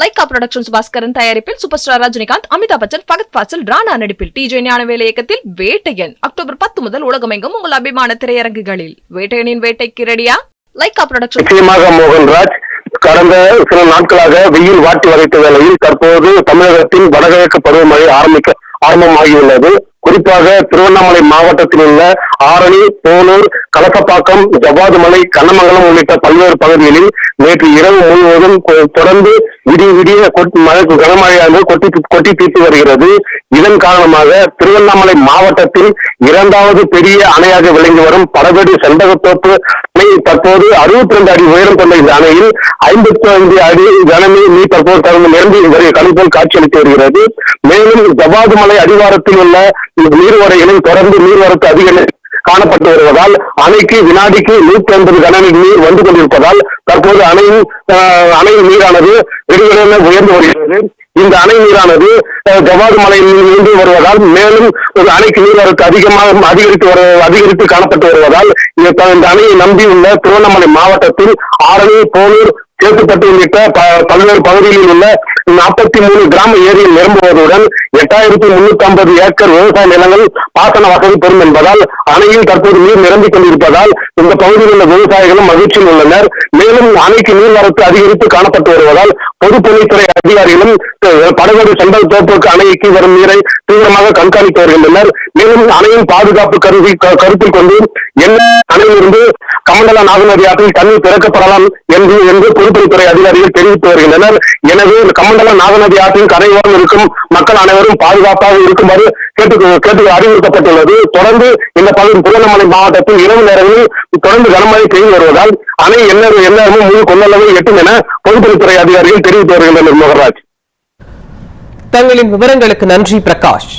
Lyca productions Bhaskaran தயாரிப்பில் super star Rajinikanth Amitabh Bachchan Fahadh Faasil Rana நடிப்பில் DJ ஞானவேல இயக்கத்தில் வேட்டையன். அக்டோபர் பத்து முதல் உலகமெங்கும் உங்கள் அபிமான திரையரங்குகளில். வேட்டையனின் வேட்டைக்கு ரெடியா லைகா புரொடக்ஷன் நிச்சயமாக மோகன்ராஜ் கடந்த சில நாட்களாக வெயில் வாட்டி வதைத்த வேளையில் தற்போது தமிழகத்தின் வடகிழக்கு பருவமழை ஆரம்பிக்க ஆரம்பமாகியுள்ளது. குறிப்பாக திருவண்ணாமலை மாவட்டத்தில் உள்ள ஆரணி போலூர் கலசப்பாக்கம் ஜவ்வாதுமலை கண்ணமங்கலம் உள்ளிட்ட பல்வேறு பகுதிகளில் நேற்று இரவு முழுவதும் தொடர்ந்து விடிய விடிய கொட்- மழை கனமழையானது கொட்டி கொட்டி தீர்த்து வருகிறது. இதன் காரணமாக திருவண்ணாமலை மாவட்டத்தில் இரண்டாவது பெரிய அணையாக விளங்கி வரும் படகடி செண்பகத்தோப்பு அணை தற்போது அறுபத்தி ரெண்டு அடி உயரம் கொண்ட இந்த அணையில் ஐம்பத்தி ஐந்து அடி கனமே நீர் தற்போது கடந்து நிரம்பி வரை கணிப்போல் காட்சியளித்து வருகிறது. மேலும் ஜவாது மலை அடிவாரத்தில் உள்ள நீர்வரைகளில் தொடர்ந்து நீர்வரத்து அதிக காணப்பட்டு வருவதால் அணைக்கு வினாடிக்கு நூற்றி ஐம்பது கனநீர் நீர் வந்து கொண்டிருப்பதால் தற்போது அணையின் அணையின் நீரானது வெகுவென உயர்ந்து வருகிறது. இந்த அணை நீரானது ஜவாது மலையில் இருந்து வருவதால் மேலும் அணைக்கு நீர்வரத்து அதிகமாக அதிகரித்து வரு அதிகரித்து காணப்பட்டு வருவதால் இந்த இந்த அணையை நம்பியுள்ள திருவண்ணாமலை மாவட்டத்தில் ஆரணி போலூர் சேத்துப்பட்டு உள்ளிட்ட பல்வேறு பகுதிகளில் உள்ள நாற்பத்தி மூணு கிராம ஏரியில் நிரம்புவதுடன் எட்டாயிரத்தி முன்னூத்தி ஐம்பது ஏக்கர் விவசாய நிலங்கள் பாசன வசதி பெறும் என்பதால் அணையில் தற்போது நீர் நிரம்பிக் கொண்டிருப்பதால் இந்த பகுதியில் உள்ள விவசாயிகளும் மகிழ்ச்சியில் உள்ளனர். மேலும் அணைக்கு நீர்வரத்து அதிகரித்து காணப்பட்டு வருவதால் பொதுப்பணித்துறை அதிகாரிகளும் படகோடு படகுடி செம்பல் தோப்புக்கு அணைக்கு வரும் நீரை தீவிரமாக கண்காணித்து வருகின்றனர். மேலும் அணையின் பாதுகாப்பு கருதி க- கருத்தில் கொண்டு என்ன அணையிலிருந்து கமண்டல நாகநதி ஆற்றில் தண்ணீர் திறக்கப்படலாம் என்று என்று பொதுப்பணித்துறை அதிகாரிகள் தெரிவித்து வருகின்றனர். எனவே இந்த கமண்டல நாகநதி ஆற்றின் கரையோரம் இருக்கும் மக்கள் அனைவரும் பாதுகாப்பாக இருக்குமாறு கேட்டு கேட்டு அறிவுறுத்தப்பட்டுள்ளது. தொடர்ந்து இந்த பகுதி திருவண்ணாமலை மாவட்டத்தில் இரவு நேரங்களில் தொடர்ந்து கனமழை பெய்து வருவதால் அணை என்ன எல்லாருமே முழு கொள்ளளவை எட்டும் என பொதுப்பணித்துறை அதிகாரிகள் தெரிவித்து வருகின்றனர். மோகராஜ். தங்களின் விவரங்களுக்கு நன்றி பிரகாஷ்.